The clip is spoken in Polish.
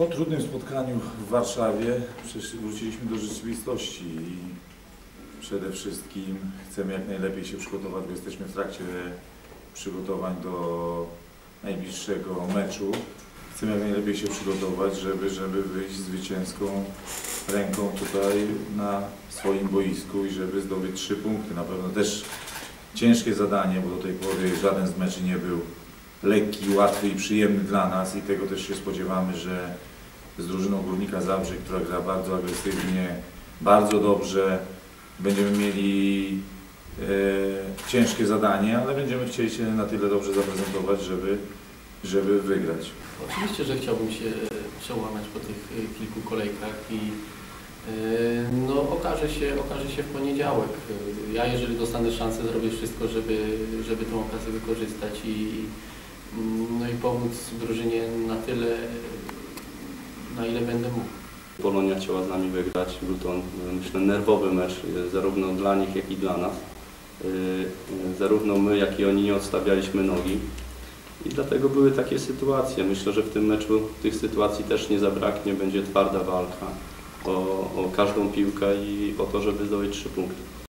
Po trudnym spotkaniu w Warszawie wróciliśmy do rzeczywistości i przede wszystkim chcemy jak najlepiej się przygotować, bo jesteśmy w trakcie przygotowań do najbliższego meczu. Chcemy jak najlepiej się przygotować, żeby, żeby wyjść zwycięską ręką tutaj na swoim boisku i żeby zdobyć trzy punkty. Na pewno też ciężkie zadanie, bo do tej pory żaden z meczy nie był lekki, łatwy i przyjemny dla nas i tego też się spodziewamy, że z drużyną Górnika Zabrze, która gra bardzo agresywnie, bardzo dobrze, będziemy mieli e, ciężkie zadanie, ale będziemy chcieli się na tyle dobrze zaprezentować, żeby, żeby wygrać. Oczywiście, że chciałbym się przełamać po tych y, kilku kolejkach i y, no, okaże, się, okaże się w poniedziałek. Ja jeżeli dostanę szansę, zrobię wszystko, żeby, żeby tę okazję wykorzystać i, no i pomóc drużynie na tyle, ile będę mógł. Polonia chciała z nami wygrać. Był to, myślę, nerwowy mecz, e, zarówno dla nich, jak i dla nas. E, e, Zarówno my, jak i oni nie odstawialiśmy nogi. I dlatego były takie sytuacje. Myślę, że w tym meczu tych sytuacji też nie zabraknie. Będzie twarda walka o, o każdą piłkę i o to, żeby zdobyć trzy punkty.